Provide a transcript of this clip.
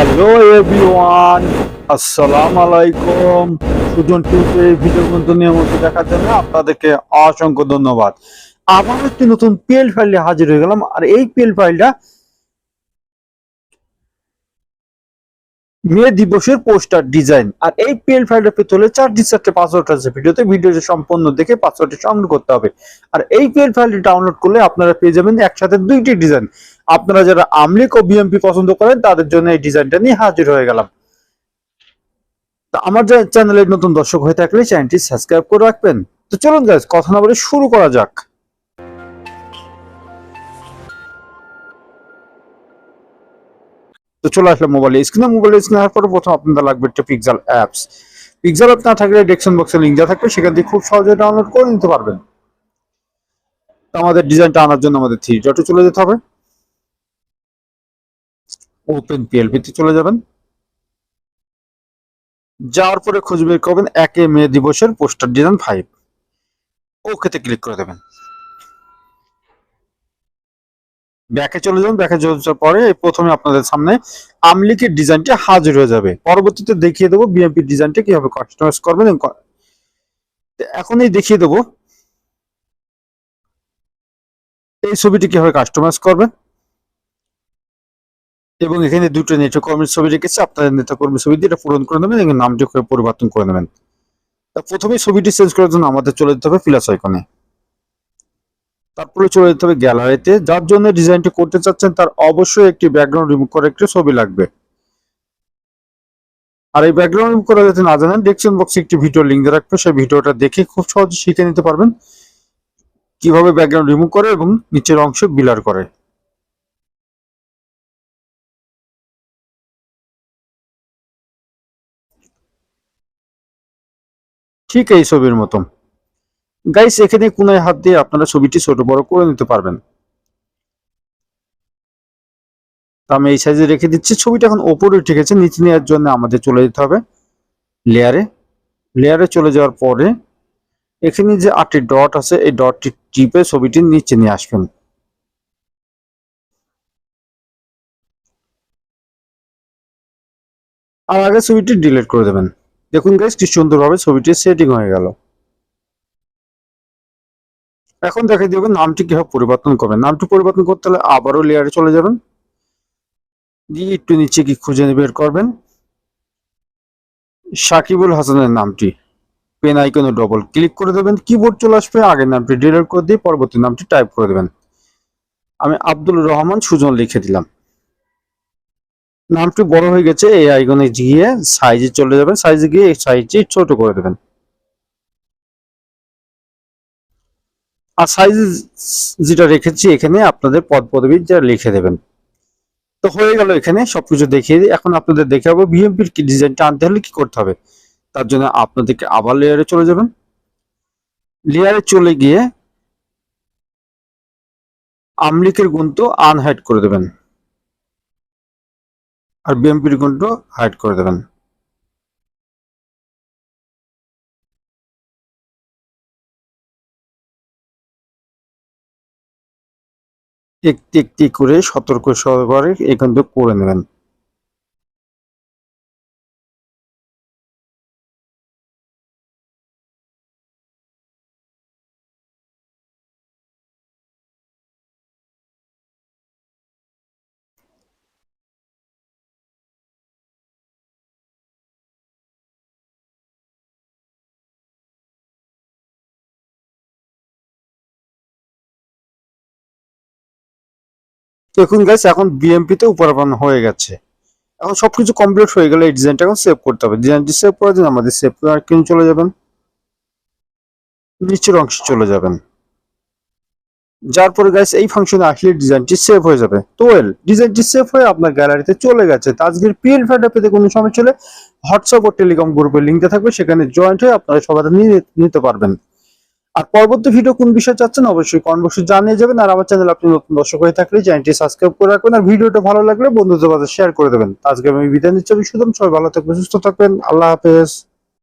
Hello everyone আসসালামু আলাইকুম সুজন টিউবে এই ভিডিও কিন্তু নিয়মিত দেখার জন্য আপনাদেরকে অসংখ্য ধন্যবাদ। আবার একটি নতুন পিএল ফাইলে হাজির হয়ে গেলাম। আর এই পিএল ফাইলটা মে দিবসের পোস্টার ডিজাইন আর এই পিএল ফাইলটা পেতে হলে চারটি চারটে পাসওয়ার্ড আছে ভিডিওতে। ভিডিওটি সম্পূর্ণ দেখে পাসওয়ার্ডটি সংগ্রহ করতে হবে। আর এই পিএল ফাইলটি ডাউনলোড করলে আপনারা পেয়ে যাবেন একসাথে দুইটি ডিজাইন আপনারা যারা আমলিক ও বিএমপি পছন্দ করেন, তাদের জন্য এই ডিজাইনটা নিয়ে হাজির হয়ে গেলাম। তা আমার যে চ্যানেলের নতুন দর্শক হয়ে থাকলে চ্যানেলটি সাবস্ক্রাইব করে রাখবেন। তো চলুন গাইজ কথা না বলে শুরু করা যাক। তো চলে আসলাম মোবাইলে স্ক্রিনে মোবাইলে স্ক্রিনে আসার পরে প্রথম আপনাদের লাগবে একটা পিক্সেল অ্যাপস পিক্সেল অ্যাপ না থাকলে ডেক্সন বক্সে লিঙ্ক দেওয়া থাকবে, সেখান থেকে খুব সহজে ডাউনলোড করে নিতে পারবেন। তো আমাদের ডিজাইনটা আনার জন্য আমাদের থ্রি ডটে চলে যেতে হবে। ওপেন পিএলপি তে চলে যাবেন। যাওয়ার পরে খুঁজে বের করবেন একে মে দিবসের পোস্টার ডিজাইন ফাইভ। ওকেতে ক্লিক করে দেবেন। ব্যাকে চলে যাবেন, ব্যাকে যাওয়ার পরে প্রথমে আপনাদের সামনে আমলিকের ডিজাইনটা হাজির হয়ে যাবে। পরবর্তীতে দেখিয়ে দেবো বিএমপি ডিজাইনটা কীভাবে কাস্টমাইজ করবেন এখনই দেখিয়ে দেবো। এই ছবিটি কীভাবে কাস্টমাইজ করবেন। এবং এখানে দুটো নেতা কর্মীর ছবি রেখেছে, আপনাদের নেতা কর্মীর ছবি দিয়ে এটা পূরণ করে নেবেন এবং নামটি পরিবর্তন করে নেবেন। তা প্রথমে ছবিটি চেঞ্জ করার জন্য আমাদের চলে যেতে হবে প্লাস আইকনে তারপরে চলে যেতে হবে গ্যালারিতে যার জন্য ডিজাইনটি করতে চাচ্ছেন, তার অবশ্যই একটি ব্যাকগ্রাউন্ড রিমুভ করে একটি ছবি লাগবে। আর এই ব্যাকগ্রাউন্ড রিমুভ করা যাতে না জানেন ডেসক্রিপশন বক্সে একটি ভিডিও লিঙ্ক দিয়ে রাখবে সেই ভিডিওটা দেখে খুব সহজে শিখে নিতে পারবেন। কীভাবে ব্যাকগ্রাউন্ড রিমুভ করে এবং নিচের অংশ বিলার করে। ঠিক এই ছবির মতো। গাইস এখানে কোনায় হাত দিয়ে আপনারা ছবিটি ছোট বড় করে নিতে পারবেন। আমি এই সাইজে রেখে দিচ্ছি। ছবিটা এখন ওপরে ঠিক আছে, নিচে নেওয়ার জন্য আমাদের চলে যেতে হবে লেয়ারে লেয়ারে চলে যাওয়ার পরে এখানে যে আটটি ডট আছে, এই ডটটি টিপে ছবিটি নিচে নিয়ে আসবেন। আর আগে ছবিটি ডিলিট করে দেবেন। দেখুন গাইস কি সুন্দরভাবে ছবিটি সেটিং হয়ে গেল। এখন দেখে দিবে নামটি কীভাবে পরিবর্তন করবেন। নামটি পরিবর্তন করতে হলে আবারও লেয়ারে চলে যাবেন। দিয়ে একটু নিচে কি খুঁজে বের করবেন। সাকিবুল হাসানের নামটি। পেন আইকনে ডবল ক্লিক করে দেবেন। কিবোর্ড চলে আসবে, আগের নামটি ডিলিট করে দিয়ে পরবর্তী নামটি টাইপ করে দেবেন। আমি আব্দুল রহমান সুজন লিখে দিলাম। নামটি বড় হয়ে গেছে, এই আইকনে গিয়ে সাইজে চলে যাবেন। সাইজে গিয়ে সাইজে ছোট করে দেবেন। আর সাইজ যেটা রেখেছি এখানে আপনাদের পদ পদবি যেটা লিখে দেবেন। তো হয়ে গেল এখানে সবকিছু দেখিয়ে এখন আপনাদের দেখাবো বিএমপির কি ডিজাইনটা আনতে হলে কি করতে হবে। তার জন্য আপনাদেরকে আবার লেয়ারে চলে যাবেন। লেয়ারে চলে গিয়ে আমলিকের গুণ তো আনহাইড করে দেবেন। আর বিএমপির গুণটো হাইড করে দেবেন। একটি একটি করে সতর্ক সহকারে এখান থেকে করে নেবেন। দেখুন গাইস এখন বিএমপি তে উপরাপন্ন হয়ে গেছে। এখন সবকিছু কমপ্লিট হয়ে গেলে এই ডিজাইনটা এখন সেভ করতে হবে। ডিজাইনটি সেভ করার জন্য আমাদের সেভ করার কিনে চলে যাবেন। নিচের অংশে চলে যাবেন। যার পরে গাইস এই ফাংশনে আসলে ডিজাইনটি সেভ হয়ে যাবে। তো ওয়েল ডিজাইনটি সেভ হয়ে আপনার গ্যালারিতে চলে গেছে। তো আজকের পিএল ফ্যাটা পেতে কোনো সময় চলে হোয়াটসঅ্যাপ ও টেলিকম গ্রুপের লিঙ্কটা থাকবে। সেখানে জয়েন্ট হয়ে আপনারা সবাই নিতে পারবেন। আর পরবর্তী ভিডিও কোন বিষয় চাচ্ছেন অবশ্যই কমেন্ট বক্সে জানিয়ে যাবেন। আর আমার চ্যানেল আপনি নতুন দর্শক হয়ে থাকলে চ্যানেলটি সাবস্ক্রাইব করে রাখবেন। আর ভিডিওটা ভালো লাগলে বন্ধুদের মাঝে শেয়ার করে দেবেন। আজকে আমি বিদায় নিচ্ছি সুদম। সবাই ভালো থাকবেন, সুস্থ থাকবেন। আল্লাহ হাফেজ।